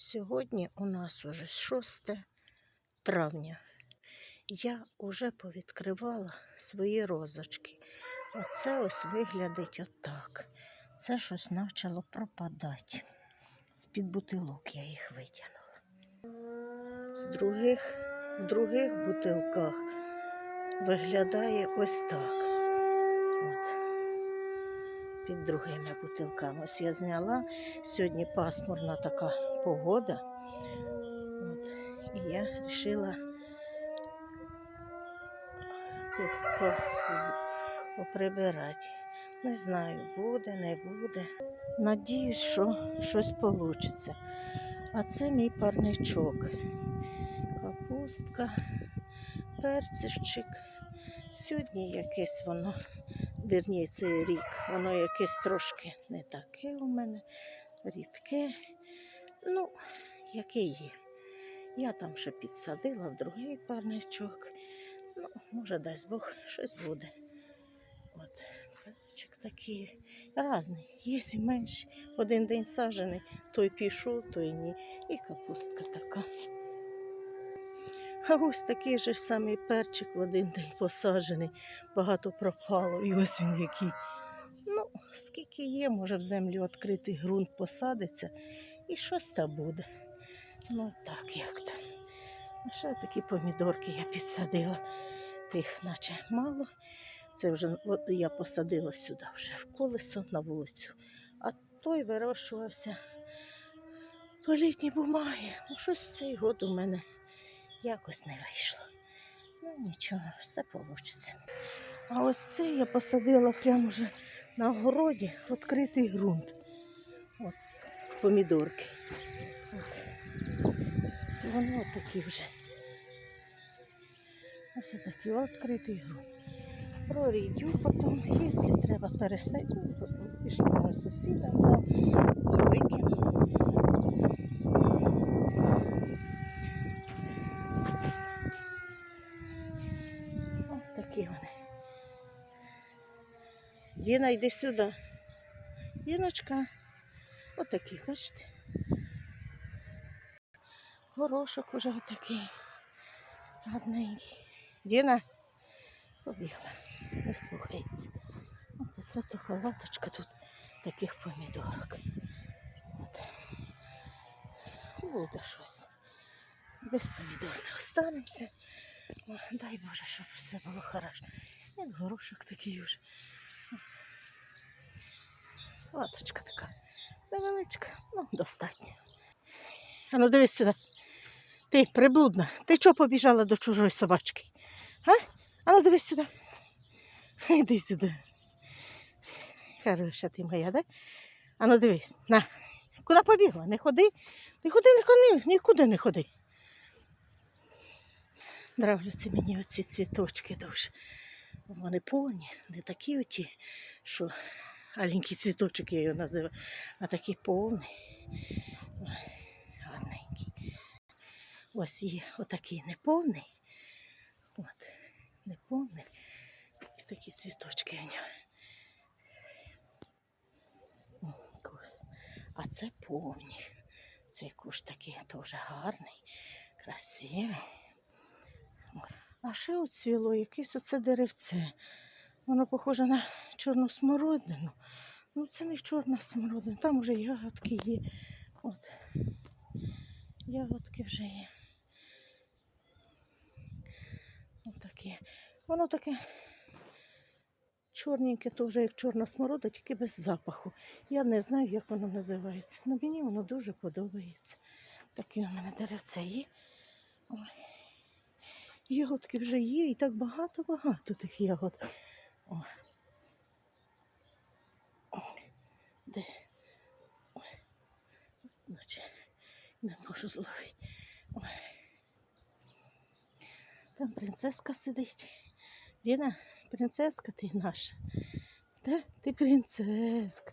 Сьогодні у нас уже 6 травня. Я вже повідкривала свої розочки. Оце ось виглядить отак. Це щось почало пропадати. З-під бутилок я їх витягнула. З других, в других бутилках виглядає ось так. От. Під другими бутилками. Ось я зняла. Сьогодні пасмурна така погода. От. І я вирішила по- по- поприбирати. Не знаю, буде, не буде. Надіюсь, що щось вийде. А це мій парничок. Капустка, перцівчик. Сьогодні якесь воно, вірні, цей рік, воно якесь трошки не таке у мене, рідке. Ну, яке є. Я там ще підсадила в другий парничок. Ну, може, дасть Бог, щось буде. От, перчик такий різний, є і. Один день саджений, той пішов, той ні. І капустка така. А ось такий же ж самий перчик в один день посаджений, багато пропало, і ось він який. Ну, скільки є, може в землю відкритий ґрунт посадиться, і щось там буде. Ну, так як то. Ще такі помідорки я підсадила. Тих, наче мало. Це вже я посадила сюди вже в колесо на вулицю. А той вирощувався то літні бумаги. Ну, щось цей год у мене якось не вийшло. Ну нічого, все вийде. А ось це я посадила прямо вже на городі в відкритий ґрунт. От помідорки. От. І Вони от такі вже. Ось такий відкритий ґрунт. Прорідю потім, якщо треба пересадю, потім пішло сусідам дам і викину. Ось такі вони. Діна, йди сюди. Діночка. Отакий, бачите. Горошок уже отакий. Гарненький. Діна побігла, не слухається. От це то халаточка тут таких помідорок. От. Буде щось. Без помідор не останемося. Дай Боже, щоб все було хорошо. Як горошок такий. От. Латочка така. Невеличка, ну, достатньо. А ну дивись сюди. Ти приблудна. Ти чого побіжала до чужої собачки? А? А ну дивись сюди. Іди сюди. Хороша ти моя, да? А ну дивись, на. Куди побігла? Не ходи. Не ходи, не ходи, нікуди не ходи. Нравляться мені оці цвіточки дуже. Вони повні, не такі оті, що аленький цвіточок я його називаю, а такі повні. Ой, Гарненький. Ось є отакий неповний. От, неповний. І такі цвіточки у нього. А це повні. Цей куш такий теж гарний, красивий. А ще оцвіло якесь оце деревце. Воно похоже на чорну смородину. Ну, це не чорна смородина, там вже ягодки є. От. Ягодки вже є. Отаке. Воно таке чорненьке, теж як чорна сморода, тільки без запаху. Я не знаю, як воно називається. але мені воно дуже подобається. Таке у мене деревце є. Ой. Ягодки вже є, і так багато-багато тих ягод. О. Де? Ой. Наче не можу зловити. Ой. Там принцеска сидить. Діна, принцеска ти наша. Да? Ти принцеска.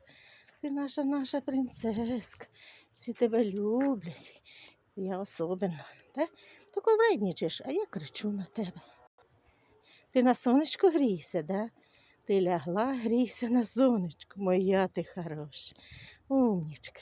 Ти наша наша принцеска. Всі тебе люблять. Я особливо. Да? Тільки вреднічиш, а я кричу на тебе. Ти на сонечку грійся, да? Ти лягла, грійся на сонечку, моя ти хороша. Умнічка.